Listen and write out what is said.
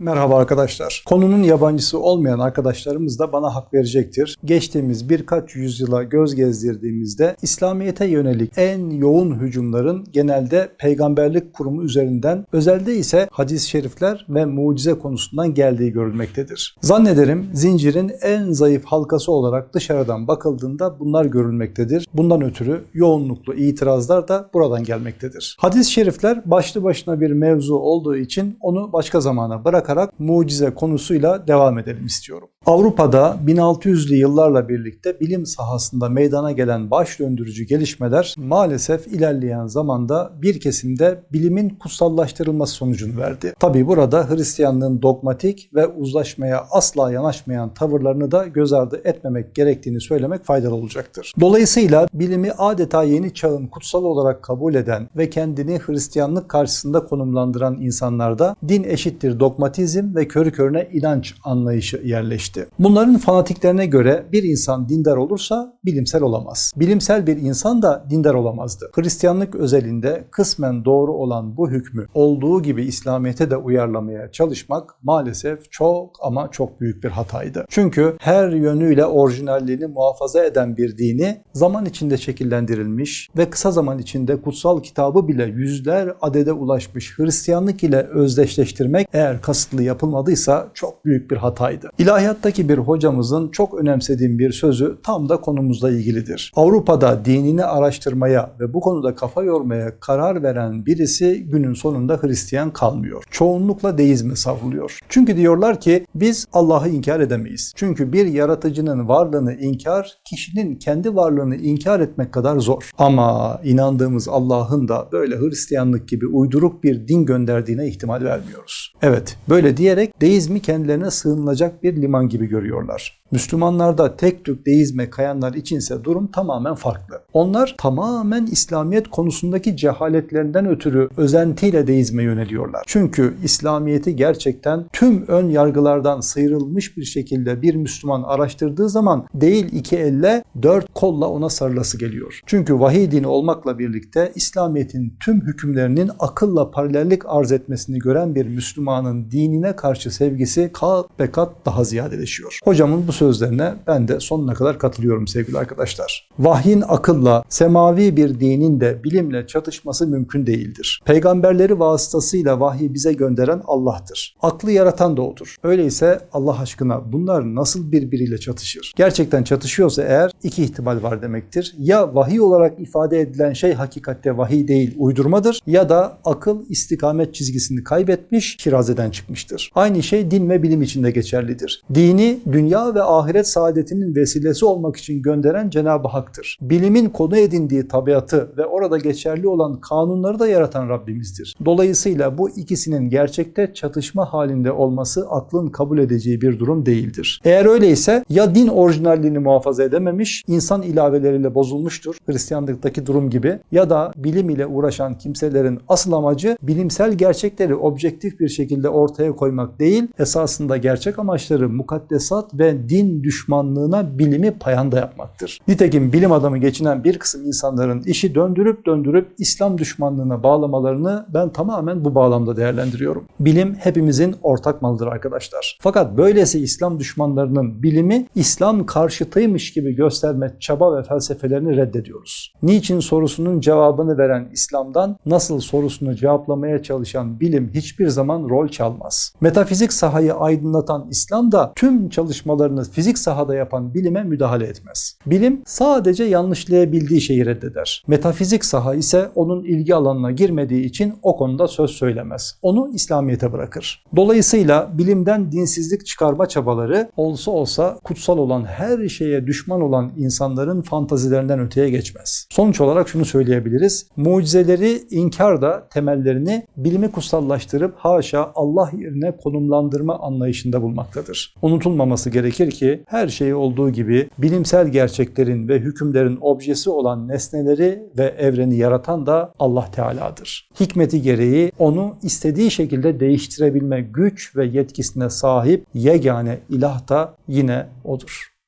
Merhaba arkadaşlar. Konunun yabancısı olmayan arkadaşlarımız da bana hak verecektir. Geçtiğimiz birkaç yüzyıla göz gezdirdiğimizde İslamiyet'e yönelik en yoğun hücumların genelde peygamberlik kurumu üzerinden, özelde ise hadis-i şerifler ve mucize konusundan geldiği görülmektedir. Zannederim zincirin en zayıf halkası olarak dışarıdan bakıldığında bunlar görülmektedir. Bundan ötürü yoğunluklu itirazlar da buradan gelmektedir. Hadis-i şerifler başlı başına bir mevzu olduğu için onu başka zamana bırakarak mucize konusuyla devam edelim istiyorum. Avrupa'da 1600'lü yıllarla birlikte bilim sahasında meydana gelen baş döndürücü gelişmeler maalesef ilerleyen zamanda bir kesimde bilimin kutsallaştırılması sonucunu verdi. Tabi burada Hristiyanlığın dogmatik ve uzlaşmaya asla yanaşmayan tavırlarını da göz ardı etmemek gerektiğini söylemek faydalı olacaktır. Dolayısıyla bilimi adeta yeni çağın kutsal olarak kabul eden ve kendini Hristiyanlık karşısında konumlandıran insanlarda din eşittir dogmatizm ve körü körüne inanç anlayışı yerleşti. Bunların fanatiklerine göre bir insan dindar olursa bilimsel olamaz. Bilimsel bir insan da dindar olamazdı. Hristiyanlık özelinde kısmen doğru olan bu hükmü olduğu gibi İslamiyet'e de uyarlamaya çalışmak maalesef çok ama çok büyük bir hataydı. Çünkü her yönüyle orijinalliğini muhafaza eden bir dini zaman içinde şekillendirilmiş ve kısa zaman içinde kutsal kitabı bile yüzler adede ulaşmış Hristiyanlık ile özdeşleştirmek eğer kasıtlı yapılmadıysa çok büyük bir hataydı. İlahiyattaki bir hocamızın çok önemsediğim bir sözü tam da konumuzla ilgilidir. Avrupa'da dinini araştırmaya ve bu konuda kafa yormaya karar veren birisi günün sonunda Hristiyan kalmıyor. Çoğunlukla deizme savruluyor. Çünkü diyorlar ki biz Allah'ı inkar edemeyiz. Çünkü bir yaratıcının varlığını inkar, kişinin kendi varlığını inkar etmek kadar zor. Ama inandığımız Allah'ın da böyle Hristiyanlık gibi uyduruk bir din gönderdiğine ihtimal vermiyoruz. Evet, böyle diyerek deizmi kendilerine sığınılacak bir liman gibi görüyorlar. Müslümanlarda tek tük deizme kayanlar içinse durum tamamen farklı. Onlar tamamen İslamiyet konusundaki cehaletlerinden ötürü özentiyle deizme yöneliyorlar. Çünkü İslamiyet'i gerçekten tüm ön yargılardan sıyrılmış bir şekilde bir Müslüman araştırdığı zaman değil iki elle dört kolla ona sarılası geliyor. Çünkü vahiy dini olmakla birlikte İslamiyet'in tüm hükümlerinin akılla paralellik arz etmesini gören bir Müslümanın dinine karşı sevgisi kat be kat daha ziyadeleşiyor. Hocamın bu sözlerine ben de sonuna kadar katılıyorum sevgili arkadaşlar. Vahyin akılla, semavi bir dinin de bilimle çatışması mümkün değildir. Peygamberleri vasıtasıyla vahyi bize gönderen Allah'tır. Aklı yaratan da O'dur. Öyleyse Allah aşkına bunlar nasıl birbiriyle çatışır? Gerçekten çatışıyorsa eğer iki ihtimal var demektir. Ya vahiy olarak ifade edilen şey hakikatte vahiy değil, uydurmadır ya da akıl istikamet çizgisini kaybetmiş, kirazeden çıkmıştır. Aynı şey din ve bilim için de geçerlidir. Dini dünya ve ahiret saadetinin vesilesi olmak için gönderen Cenab-ı Hak'tır. Bilimin konu edindiği tabiatı ve orada geçerli olan kanunları da yaratan Rabbimizdir. Dolayısıyla bu ikisinin gerçekte çatışma halinde olması aklın kabul edeceği bir durum değildir. Eğer öyleyse ya din orijinalliğini muhafaza edememiş, insan ilaveleriyle bozulmuştur, Hristiyanlıktaki durum gibi ya da bilim ile uğraşan kimselerin asıl amacı bilimsel gerçekleri objektif bir şekilde ortaya koymak değil, esasında gerçek amaçları mukaddesat ve din düşmanlığına bilimi payanda yapmaktır. Nitekim bilim adamı geçinen bir kısım insanların işi döndürüp döndürüp İslam düşmanlığına bağlamalarını ben tamamen bu bağlamda değerlendiriyorum. Bilim hepimizin ortak malıdır arkadaşlar. Fakat böylesi İslam düşmanlarının bilimi İslam karşıtıymış gibi gösterme çaba ve felsefelerini reddediyoruz. Niçin sorusunun cevabını veren İslam'dan nasıl sorusunu cevaplamaya çalışan bilim hiçbir zaman rol çalmaz. Metafizik sahayı aydınlatan İslam da tüm çalışmalarını fizik sahada yapan bilime müdahale etmez. Bilim sadece yanlışlayabildiği şeyi reddeder. Metafizik saha ise onun ilgi alanına girmediği için o konuda söz söylemez. Onu İslamiyet'e bırakır. Dolayısıyla bilimden dinsizlik çıkarma çabaları olsa olsa kutsal olan her şeye düşman olan insanların fantazilerinden öteye geçmez. Sonuç olarak şunu söyleyebiliriz. Mucizeleri inkar da temellerini bilimi kutsallaştırıp haşa Allah yerine konumlandırma anlayışında bulmaktadır. Unutulmaması gerekir ki her şeyi olduğu gibi bilimsel gerçeklerin ve hükümlerin objesi olan nesneleri ve evreni yaratan da Allah Teala'dır. Hikmeti gereği onu istediği şekilde değiştirebilme güç ve yetkisine sahip yegane ilah da yine odur.